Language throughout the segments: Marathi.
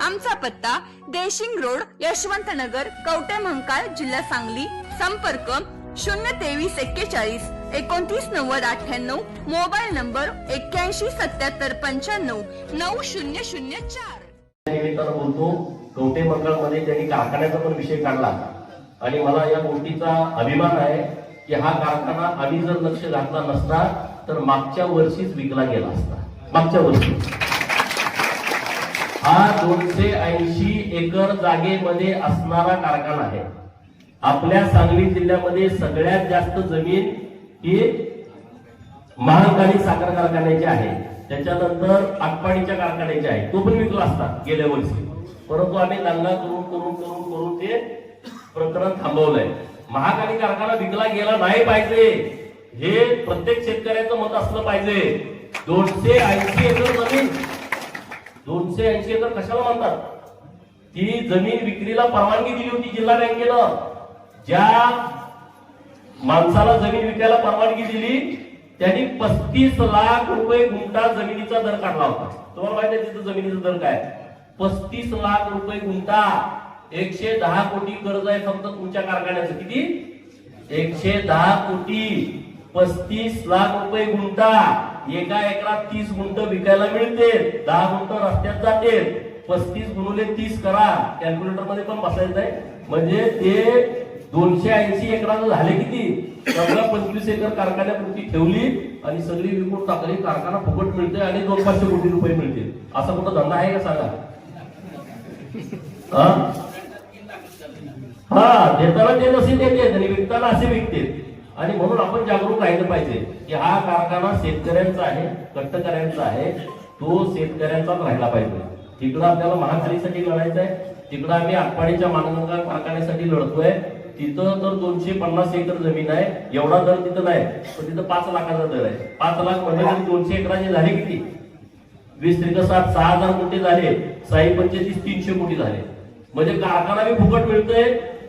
आमचा पत्ता देशिंग रोड यशवंत नगर कवटे महंकाळ जिल्हा सांगली. संपर्क शून्य तेवीस एक्केचाळीस एकोणतीस नव्वद अठ्ठ्याण्णव. मोबाईल नंबर एक्क्याऐंशी सत्याहत्तर पंच्याण्णव नऊ शून्य शून्य चार. निमित्तानं बोलतो कवटे मंगळमध्ये त्यांनी कारखान्याचा पण विषय काढला आणि मला या गोष्टीचा अभिमान आहे की हा कारखाना आम्ही जर लक्ष घातला नसता तर मागच्या वर्षीच विकला गेला असता. मागच्या वर्षी. हा दोनशे ऐंशी एकर जागेमध्ये असणारा कारखाना आहे. आपल्या सांगली जिल्ह्यामध्ये सगळ्यात जास्त जमीन ही महाकाली साखर कारखान्याची आहे. त्याच्यानंतर आटपाडीच्या कारखान्याची आहे. तो पण विकला असता गेल्या वर्षी. परंतु आम्ही दंगा करून करून करून करून ते प्रकरण थांबवलंय. महाकाली कारखाना विकला गेला नाही पाहिजे. हे प्रत्येक शेतकऱ्याचं मत असलं पाहिजे. दोनशे ऐंशी एकर जमीन दोनशे ऐंशी एकर कशाला म्हणतात? ती जमीन विक्रीला परवानगी दिली होती जिल्हा बँकेनं. ज्या माणसाला जमीन विकायला परवानगी दिली त्यांनी पस्तीस लाख रुपये गुंठा जमिनीचा दर काढला होता. तुम्हाला माहिती आहे तिथं जमिनीचा दर काय? पस्तीस लाख रुपये गुंठा एकशे दहा कोटी कर्ज आहे फक्त तुमच्या कारखान्याचं. किती? एकशे दहा कोटी. पस्तीस लाख रुपये गुंठा. एका एकरात तीस गुंट विकायला मिळते. दहा गुंट रस्त्यात जाते पस्तीस गुणुले तीस करा. कॅल्क्युलेटरमध्ये पण बसायचं आहे. म्हणजे ते दोनशे ऐंशी एकरात झाले किती? सगळं पंचवीस एकर कारखान्यापुरती ठेवली आणि सगळी विकून टाकली. कारखाना फुकट मिळते आणि दोन पाचशे कोटी रुपये मिळतील. असा कुठं धंदा आहे का सांगा? हा? हा देताना ते नसे देते आणि विकताना असे विकते. आणि म्हणून आपण जागरूक राहिलं पाहिजे की हा कारखाना शेतकऱ्यांचा आहे कष्टकऱ्यांचा आहे तो शेतकऱ्यांचाच राहिला पाहिजे. तिकडं आपल्याला महाखारीसाठी लढायचं आहे तिकडं आम्ही आटपाडीच्या मानगंगा कारखान्यासाठी लढतोय. तिथं तर दोनशे पन्नास एकर जमीन आहे एवढा दर तिथं नाही पण तिथं पाच लाखाचा दर आहे. पाच लाख म्हणजे तरी दोनशे एकराचे झाले किती? वीस त्रिक सात सहा हजार कोटी झाले साई पंचेतीस तीनशे कोटी झाले. म्हणजे कारखाना बी फुकट मिळतोय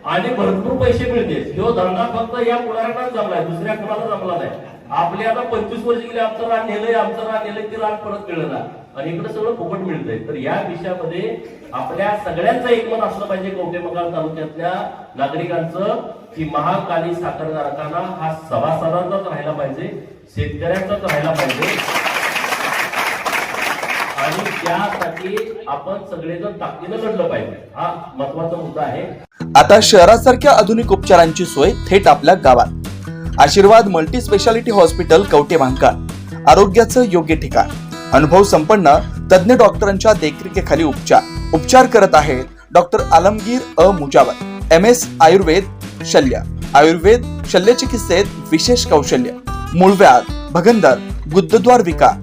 आणि भरपूर पैसे मिळते. तो धंदा फक्त या पुढाऱ्यांनाच जमलाय दुसऱ्या कुणाला जमला नाही. आपले आता पंचवीस वर्ष गेले आमचं रान नेलंय आमचं रान नेलंय ते रान परत मिळणार आणि इकडे सगळं फुकट मिळतंय. तर या विषयामध्ये आपल्या सगळ्यांचं एकमत असलं पाहिजे कवटेमंगळ तालुक्यातल्या नागरिकांचं की महाकाली साखर कारखाना हा सभासदांचाच राहिला पाहिजे शेतकऱ्यांचाच राहिला पाहिजे आणि आपण सगळेजण ताकदीनं लढलं पाहिजे. हा महत्त्वाचा मुद्दा आहे. आता शहरासारख्या आधुनिक उपचारांची सोय थेट आपल्या गावात. Ashirwad multi speciality hospital Kavathe Mahankal आरोग्याचं योग्य ठिकाण. अनुभव संपन्न तज्ञ डॉक्टरांच्या देखरेखीखाली उपचार. उपचार करत आहेत doctor Alamgir A. Mujawar M S Ayurveda शल्य. आयुर्वेद शल्य चिकित्सेत विशेष कौशल्य. मूळव्याध भगंदर बुद्धद्वार विकार.